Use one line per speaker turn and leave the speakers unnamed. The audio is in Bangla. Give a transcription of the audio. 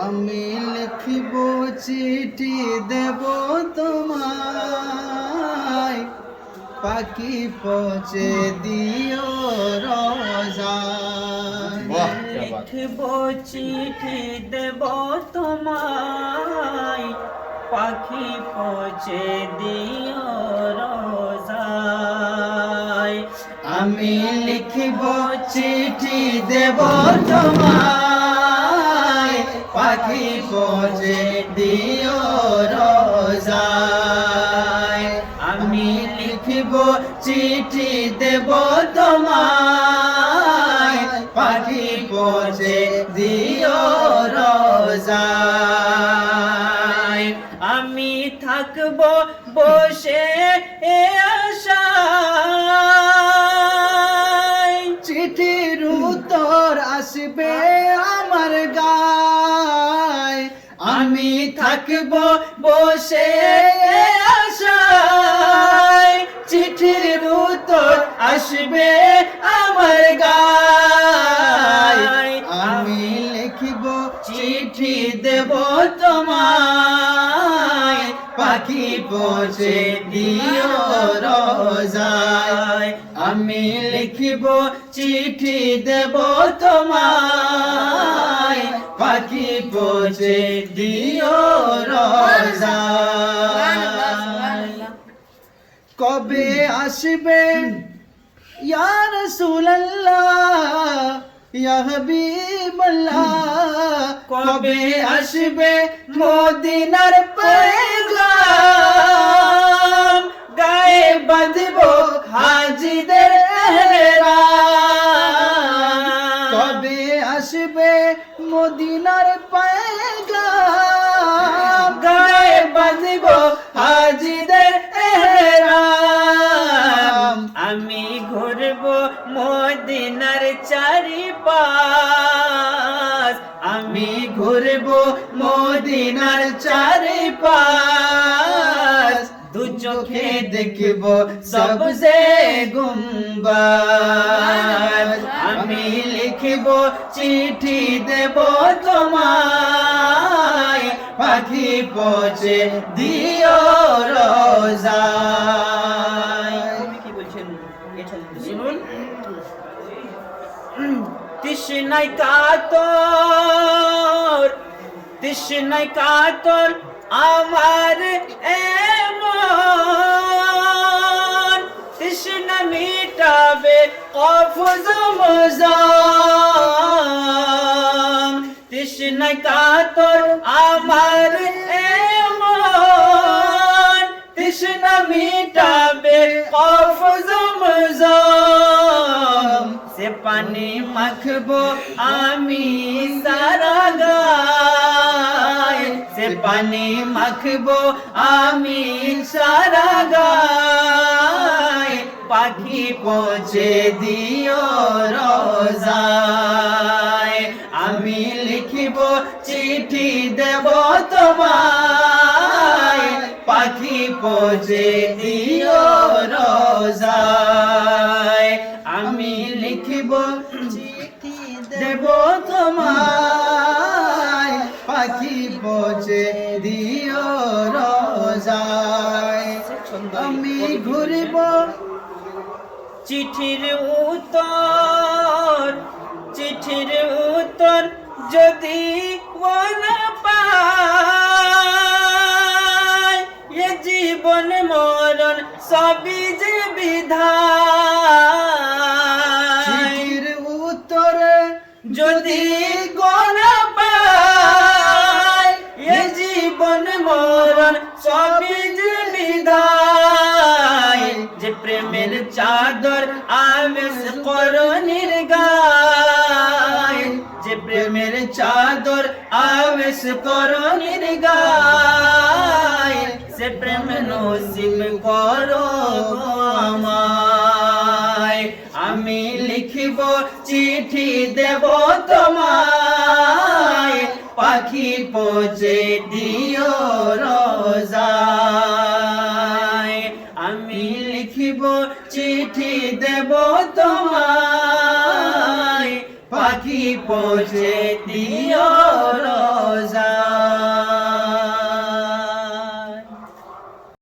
আমি লিখিব চিঠি দেব তোমায়। পাখি পচে দিও রোজা
লিখব চিঠি দেব তোমায়। পাখি পচে দিও রোজায়।
আমি লিখিব চিঠি দেব তোমায়। পচে দিও রোজায়। আমি লিখিব, চিঠি দেব তোমায়। পাখি পচে দিও রোজায়।
আমি থাকব বসে এ আশায়।
চিঠির উত্তর আসবে আমার গায় আমি থাকব বসে আশায়। চিঠির উত্তর আসবে আমার গায়। আমি লিখিব চিঠি দেব তোমায়। পাখি পৌঁছে দিও রোজায়। আমি লিখিব চিঠি দেব তোমায়। পাখি পৌঁছে দিও রোজায়। কবে আসবে ইয়া রাসূলুল্লাহ, ইয়া হাবিবাল্লাহ? কবে আসবে মদিনার পয়গাম গায়ে বাঁধব হাজিদের কবে আসবে মদিনার পয়গাম গায়ে বাঁধব হাজিদের
আমি ঘুরব মদিনার চারিপাশ।
আমি ঘুরব মদিনার চারিপাশ। দু চোখে দেখব সবসে গুম্বাদ আমি লিখব চিঠি দেব তোমায়। পাখি পচে দিও রোজায়
তৃষ্ণায় কাতর তৃষ্ণায় কাতর আমার এমন। তৃষ্ণা মিটাবে কফজ মজাম তৃষ্ণায় কাতর সে পানি মাখবো আমি সারা গায় সে পানি মাখবো আমি সারা গায় পাখি পৌঁছে দিও রোজায় আমি লিখিব চিঠি দেব তোমায় পাখি পৌঁছে দিও রোজায় চিঠি দেব তোমায় পাখি পৌঁছে দিও রোজায়। আমি ঘুরব চিঠির উত্তর চিঠির উত্তর যদি পাই এ জীবন মরণ সবই যে বিধান। গোনা পাই এ জীবন মরণ সবই যে বিদায় যে চাদর আবেশ করণীর গায় যে প্রেমের চাদর আবেশ করণীর গায় সে প্রেম নসিব করো আমায়। আমি লিখিব চিঠি দেব তোমায়। পাখি পচে দিও রোজায়। আমি লিখিব, চিঠি দেব তোমায়। পাখি পৌঁছে